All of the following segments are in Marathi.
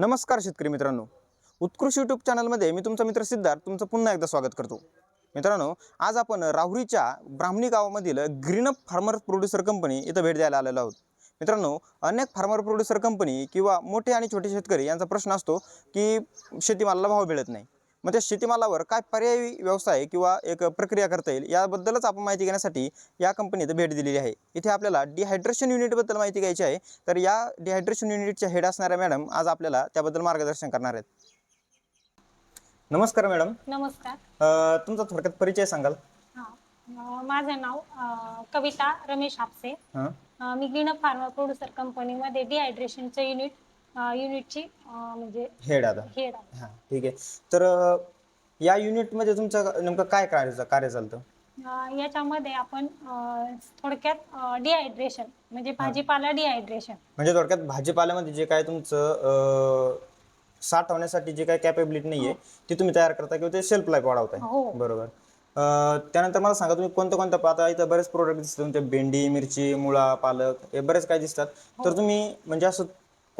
नमस्कार शेतकरी मित्रांनो. उत्कृष्ट यूट्यूब चॅनलमध्ये मी तुमचा मित्र सिद्धार्थ तुमचं पुन्हा एकदा स्वागत करतो. मित्रांनो आज आपण राहुरीच्या ब्राह्मणी गावामधील green up farmer producer company इथं भेट द्यायला आलेलो आहोत. मित्रांनो अनेक फार्मर प्रोड्युसर कंपनी किंवा मोठे आणि छोटे शेतकरी यांचा प्रश्न असतो की शेतीमालाला भाव मिळत नाही. मग त्या शेतीमालावर काय पर्यायी व्यवसाय किंवा एक प्रक्रिया करता येईल याबद्दलच आपण माहिती घेण्यासाठी या कंपनीत भेट दिलेली आहे. इथे आपल्याला डिहायड्रेशन युनिटबद्दल माहिती घ्यायची आहे. तर या डिहायड्रेशन युनिटच्या हेड असणाऱ्या मॅडम आज आपल्याला त्याबद्दल मार्गदर्शन करणार आहेत. नमस्कार मॅडम नमस्कार. अ, तुमचा थोडक्यात परिचय सांगाल. हा. अं, माझं नाव अं, कविता रमेश हापसे हां. अं, मी ग्रीन फार्मा प्रोड्युसर कंपनीमध्ये डिहायड्रेशनचं युनिट युनिटची म्हणजे हेड आता. हेड आहे. हां ठीक आहे. तर अ, या युनिटमध्ये तुमचं नेमकं काय कार्य कार्य चालतं? अं, याच्यामध्ये आपण अं, थोडक्यात डिहायड्रेशन म्हणजे भाजीपाला डिहायड्रेशन म्हणजे थोडक्यात भाजीपाल्यामध्ये जे काय तुमचं अ, साठवण्यासाठी जे काय कॅपेबिलिटी नाही आहे ती तुम्ही तयार करता किंवा ते शेल्फ लाईफ वाढवताय. हो. बरोबर. अ, त्यानंतर मला सांगा तुम्ही कोणत्या कोणत्या आता इथं बरेच प्रोडक्ट दिसतात तुमचे भेंडी मिरची मुळा पालक हे बरेच काय दिसतात. तर तुम्ही म्हणजे असं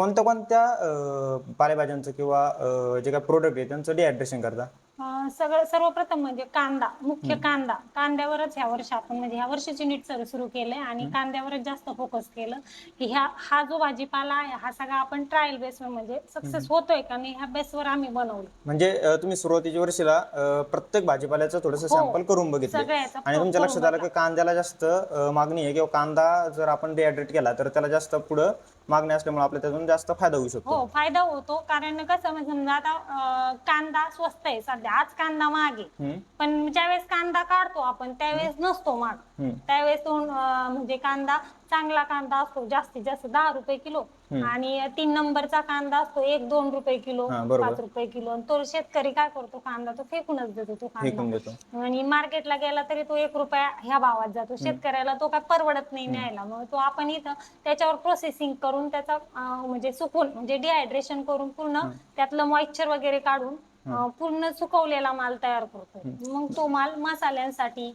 कोणत्या कोणत्या अ, पालेभाज्यांचं किंवा अ, जे काय प्रोडक्ट आहे त्यांचं डिहायड्रेशन करता? अं, सगळं सर्वप्रथम म्हणजे कांदा मुख्य कांदा. कांद्यावरच ह्या वर्षी आपण म्हणजे ह्या वर्षीच युनिट सुरू सुरू केलंय आणि कांद्यावरच जास्त फोकस केलं. की ह्या हा जो भाजीपाला आहे हा सगळा आपण ट्रायल बेसवर म्हणजे सक्सेस होतोय का नाही ह्या बेसवर आम्ही बनवलं. म्हणजे अ, तुम्ही सुरुवातीच्या वर्षीला अ, प्रत्येक भाजीपाल्याचं थोडंसं हो. सॅम्पल करून बघितले. सगळ्याचा आणि तुमच्या लक्षात आलं की कांद्याला जास्त अ, मागणी आहे किंवा कांदा जर आपण डिहायड्रेट केला तर त्याला जास्त पुढं मागणी असल्यामुळे आपल्याला त्यातून जास्त फायदा होऊ शकतो. हो फायदा होतो. कारण कसं म्हणजे समजा आता अं, कांदा स्वस्त आहे. सध्या आज कांदा आहे. हम्म, पण ज्यावेळेस कांदा काढतो आपण त्यावेळेस नसतो हम्म. त्यावेळेस तो अं, म्हणजे कांदा चांगला कांदा असतो जास्तीत जास्त दहा रुपये किलो. आणि तीन नंबरचा कांदा असतो एक दोन रुपये किलो हा, बरोबर. पाच रुपये किलो. आणि तो शेतकरी काय करतो कांदा तो फेकूनच देतो तो फेकून कांदा देतो. आणि मार्केटला गेला तरी तो एक रुपया ह्या भावात जातो. शेतकऱ्याला तो काय परवडत नाही न्यायला. मग तो आपण इथं त्याच्यावर प्रोसेसिंग करून त्याचा अं, म्हणजे सुकून म्हणजे डिहायड्रेशन करून पूर्ण त्यातलं मॉइश्चर वगैरे काढून अं, पूर्ण सुकवलेला माल तयार करतो. मग तो माल मसाल्यांसाठी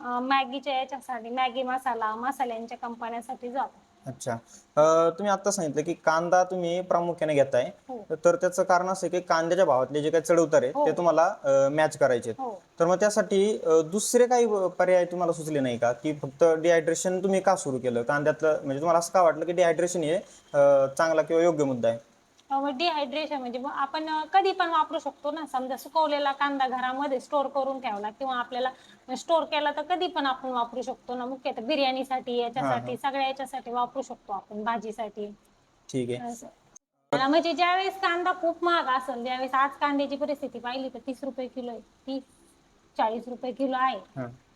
मॅगीच्या याच्यासाठी मॅगी मसाला मसाल्यांच्या कंपन्यांसाठी जातो. अच्छा. अ, तुम्ही आता सांगितलं की कांदा तुम्ही प्रामुख्याने घेताय. हो. तर त्याचं कारण असं आहे की कांद्याच्या भावातले जे काही चढउतार आहे हो. ते तुम्हाला मॅच करायचे आहेत. हो. तर मग त्यासाठी अ, दुसरे काही पर्याय तुम्हाला सुचले नाही का? की फक्त डिहायड्रेशन तुम्ही का सुरू केलं? कांद्यातलं म्हणजे तुम्हाला असं का वाटलं की डिहायड्रेशन हे अ, चांगला किंवा योग्य मुद्दा आहे? डिहायड्रेशन म्हणजे मग आपण कधी पण वापरू शकतो ना. समजा सुकवलेला कांदा घरामध्ये स्टोर करून ठेवला किंवा आपल्याला स्टोर केला तर कधी पण आपण वापरू शकतो ना. मुख्यतः बिर्याणीसाठी याच्यासाठी सगळ्या याच्यासाठी वापरू शकतो आपण भाजीसाठी. ठीक आहे. म्हणजे ज्यावेळेस कांदा खूप महाग असेल ज्यावेळेस आज कांद्याची परिस्थिती पाहिली तर तीस रुपये किलो आहे. तीस चाळीस रुपये किलो आहे.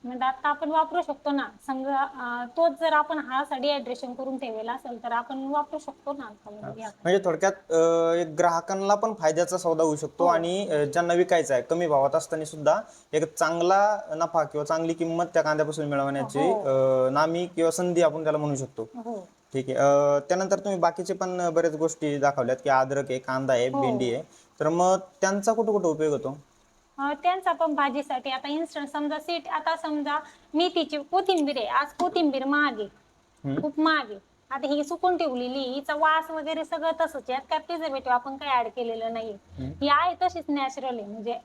म्हणजे आता आपण वापरू शकतो ना. अं, तोच जर आपण हा डिहायड्रेशन करून ठेवलेला असेल तर आपण वापरू शकतो ना. म्हणजे म्हणजे थोडक्यात अ, एक ग्राहकांना पण फायद्याचा सौदा होऊ शकतो आणि अ, ज्यांना विकायचा आहे कमी भावात असताना सुद्धा एक चांगला नफा किंवा चांगली किंमत त्या कांद्यापासून मिळवण्याची अ, नामी किंवा संधी आपण त्याला म्हणू शकतो. हो. ठीक आहे. अ, त्यानंतर तुम्ही बाकीचे पण बरेच गोष्टी दाखवल्यात की अद्रक आहे कांदा आहे भेंडी आहे. तर मग त्यांचा कुठं कुठं उपयोग होतो? अं, त्यांचा पण भाजीसाठी आता इन्स्टंट समजा सीट आता समजा मेथीची कोथिंबीर आहे आज कोथिंबीर महाग आहे खूप महाग आहे आता ही सुकून ठेवलेली हिचा वास वगैरे सगळं तसंच आहे यात काय प्रिझर्वेटिव्ह आपण काय ऍड केलेलं नाही ही आहे तशीच नॅचरल आहे म्हणजे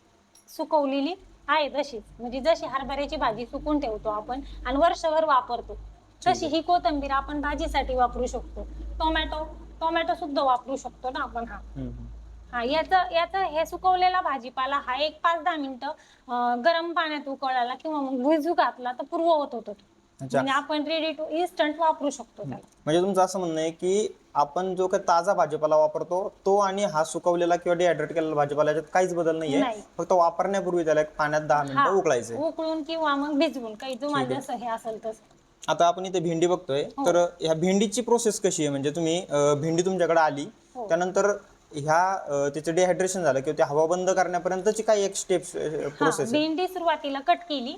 सुकवलेली आहे तशीच. म्हणजे जशी हरभऱ्याची भाजी सुकून ठेवतो आपण आणि वर्षभर वापरतो तशी ही कोथिंबीर आपण भाजीसाठी वापरू शकतो. टोमॅटो टोमॅटो सुद्धा वापरू शकतो ना आपण हा. हा याचं याचं हे सुकवलेला भाजीपाला हा एक पाच दहा मिनिटं गरम पाण्यात उकळाला किंवा मग भिजू घातला तर पूर्ववत होतो तो. अच्छा म्हणजे आपण रेडी टू इन्स्टंट वापरू शकतो त्याला म्हणजे तुमचं असं म्हणणं आहे की आपण जो काही ताजा भाजीपाला वापरतो तो आणि हा सुकवलेला किंवा डिहायड्रेट केलेला भाजीपाला याच्यात काहीच बदल नाहीये नाही. फक्त वापरण्यापूर्वी त्याला एक पाण्यात दहा हा मिनिटं उकळायचंय उकळून किंवा मग भिजवून काही तुम्हाला जसं हे असेल तसं आता आपण इथे भेंडी बघतोय हो. तर ह्या भेंडीची प्रोसेस कशी आहे म्हणजे तुम्ही अं, भेंडी तुमच्याकडे आली हो. त्यानंतर ह्या त्याचं डिहायड्रेशन झालं किंवा ते हवा बंद करण्यापर्यंतची काही एक स्टेप हा प्रोसेस आहे? भेंडी सुरुवातीला कट केली.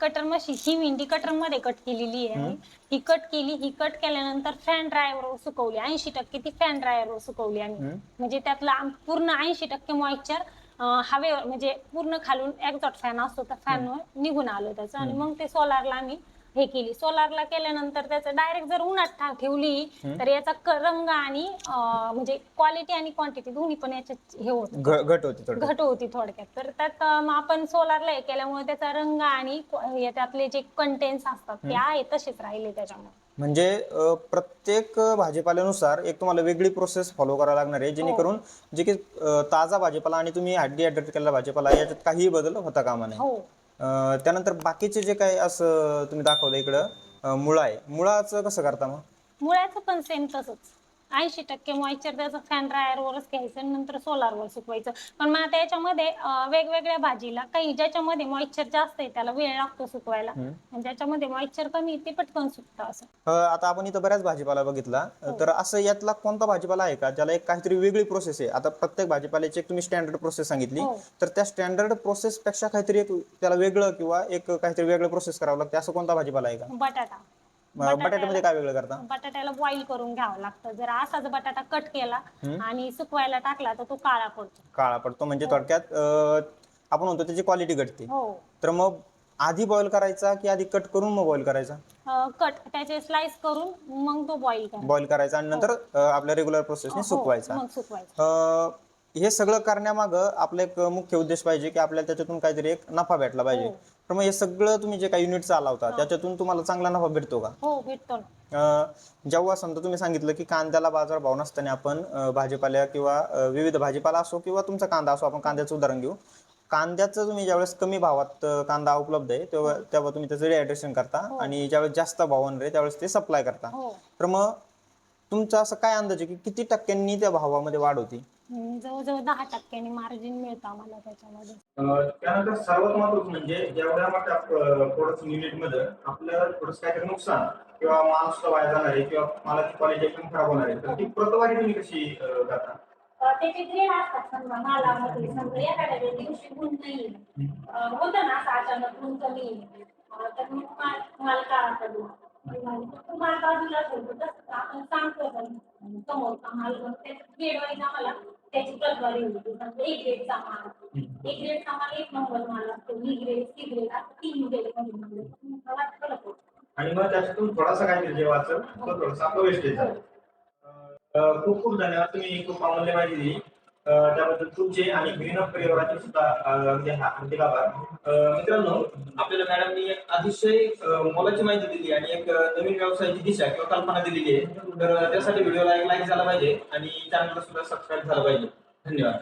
कटर मशी ही भेंडी कटरमध्ये कट केलेली आहे. ही कट केली ही कट केल्यानंतर फॅन ड्रायवर सुकवली. ऐंशी टक्के ती फॅन ड्रायवर सुकवली आम्ही. म्हणजे त्यातला आम- पूर्ण ऐंशी टक्के मॉइश्चर हवेवर म्हणजे पूर्ण खालून एक्झॉट फॅन असतो त्या फॅनवर निघून आलं त्याचं. आणि मग ते सोलारला आम्ही हे केली. सोलारला केल्यानंतर त्याचं डायरेक्ट जर उन्हात ठा- ठेवली तर याचा क- रंग आणि अं, म्हणजे क्वालिटी आणि क्वांटिटी दोन्ही पण याच्यात हे होत. घ- घट होती थोडं घट होती थोडक्यात. तर त्यात अं, आपण सोलारला हे केल्यामुळे त्याचा रंग आणि क्व- याच्यातले जे कंटेंट्स असतात ते आहे तसेच राहिले त्याच्यामुळे. म्हणजे अ, प्रत्येक भाजीपाल्यानुसार एक तुम्हाला वेगळी प्रोसेस फॉलो करावी लागणार आहे जेणेकरून जे की अ, ताजा भाजीपाला आणि तुम्ही डिहायड्रेट केलेला भाजीपाला याच्यात काहीही बदल होता कामा नये. हो. त्यानंतर बाकीचे जे काही असं तुम्ही दाखवलं इकडं मुळा आहे. मुळाचं कसं करता मग? मुळाचं पण सेम तसंच. ऐंशी टक्के मॉइश्चर त्याचं फॅन ड्रायरवरच घ्यायचं आणि नंतर सोलारवर सुकवायचं. पण मग आता याच्यामध्ये वेगवेगळ्या भाजीला काही ज्याच्यामध्ये मॉइश्चर जास्त आहे त्याला वेळ लागतो सुकवायला. आणि ज्याच्यामध्ये मॉइश्चर कमी ते पटकन सुकतं असं. अ, आता आपण इथं बऱ्याच भाजीपाला बघितला. अ, तर असं यातला कोणता भाजीपाला आहे का ज्याला एक काहीतरी वेगळी प्रोसेस आहे? आता प्रत्येक भाजीपाल्याची एक तुम्ही स्टँडर्ड प्रोसेस सांगितली. हो. तर त्या स्टँडर्ड प्रोसेस पेक्षा काहीतरी एक त्याला वेगळं किंवा एक काहीतरी वेगळं प्रोसेस करावं लागते. असं कोणता भाजीपाला आहे का? बटाटा. बटाट्यामध्ये काय वेगळं करता? बटाट्याला बॉईल करून घ्यावं लागतं. जर असाच बटाटा कट केला आणि सुकवायला टाकला तर तो काळा पडतो. काळा पडतो. म्हणजे थोडक्यात अ, आपण म्हणतो त्याची क्वालिटी घटते. हो. तर मग आधी बॉईल करायचा की आधी कट करून मग बॉईल करायचा? कट त्याचे स्लाइस करून मग तो बॉईल करायचा. बॉईल करायचा आणि नंतर अ, आपल्या रेग्युलर प्रोसेसने हो, सुकवायचा. हे सगळं करण्यामागं आपलं एक मुख्य उद्देश पाहिजे की आपल्याला त्याच्यातून काहीतरी एक नफा भेटला पाहिजे. तर मग हे सगळं तुम्ही जे काही युनिट चालवता त्याच्यातून तुम्हाला चांगला नफा भेटतो का? हो भेटतो ना. अ, जेव्हा समजा तुम्ही सांगितलं की कांद्याला बाजार भाव नसताना आपण अ, भाजीपाल्या किंवा अ, विविध भाजीपाला असो किंवा तुमचा कांदा असो आपण कांद्याचं उदाहरण घेऊ. कांद्याचं तुम्ही ज्यावेळेस कमी भावात अ, कांदा उपलब्ध आहे तेव्हा तेव्हा तुम्ही त्याचं रिहायड्रेशन करता आणि ज्यावेळेस जास्त भावानं आहे त्यावेळेस ते सप्लाय करता. हो. तर मग तुमचा असं काय अंदाज आहे की किती टक्क्यांनी त्या भावामध्ये वाढ होती? हम्म, जवळजवळ दहा टक्क्यांनी मार्जिन मिळतं आम्हाला त्याच्यामध्ये. त्यानंतर सर्वात महत्वाचं म्हणजे एवढ्या मोठ्या प्रोडक्ट युनिटमध्ये आपल्याला थोडस काहीतरी नुकसान. किंवा माल सुद्धा वाया जाणार आहे किंवा मालाची क्वालिटी एकदम खराब होणार आहे. तर ती प्रतवारी तुम्ही कशी करता? अं, त्याचे ग्रेड असतात समजा मालामध्ये समजा एखाद्या दिवशी गुण नाही. होतं ना असं अचानक गुण कमी तर मग माल काळा पडला तो माल बाजूला ठेवतो तसंच आपण सांगतो पण समोरचा माल मग त्याच्या ग्रेड वाईज आम्हाला त्याची प्रतवारी होती समजा एक ग्रेडचा माल. एक ग्रेडचा एक नंबर माल असतो. ग्रेड सी ग्रेड तीन ग्रेडमध्ये आणि मग त्याच्यातून थोडासा काय जे वाचल तो थोडासा वेस्टेज झाला. खूप खूप धन्यवाद. तुम्ही खूप अमूल्य माहिती दिली. त्याबद्दल तुमचे आणि ग्रीन अप परिवाराचे सुद्धा अं, हार्दिक आभार. मित्रांनो आपल्याला मॅडमनी एक अतिशय मोलाची माहिती दिली आणि एक नवीन व्यवसायाची दिशा किंवा कल्पना दिलेली आहे. तर त्यासाठी व्हिडिओला एक लाईक झाला पाहिजे आणि चॅनलला सुद्धा सबस्क्राईब झाला पाहिजे. धन्यवाद.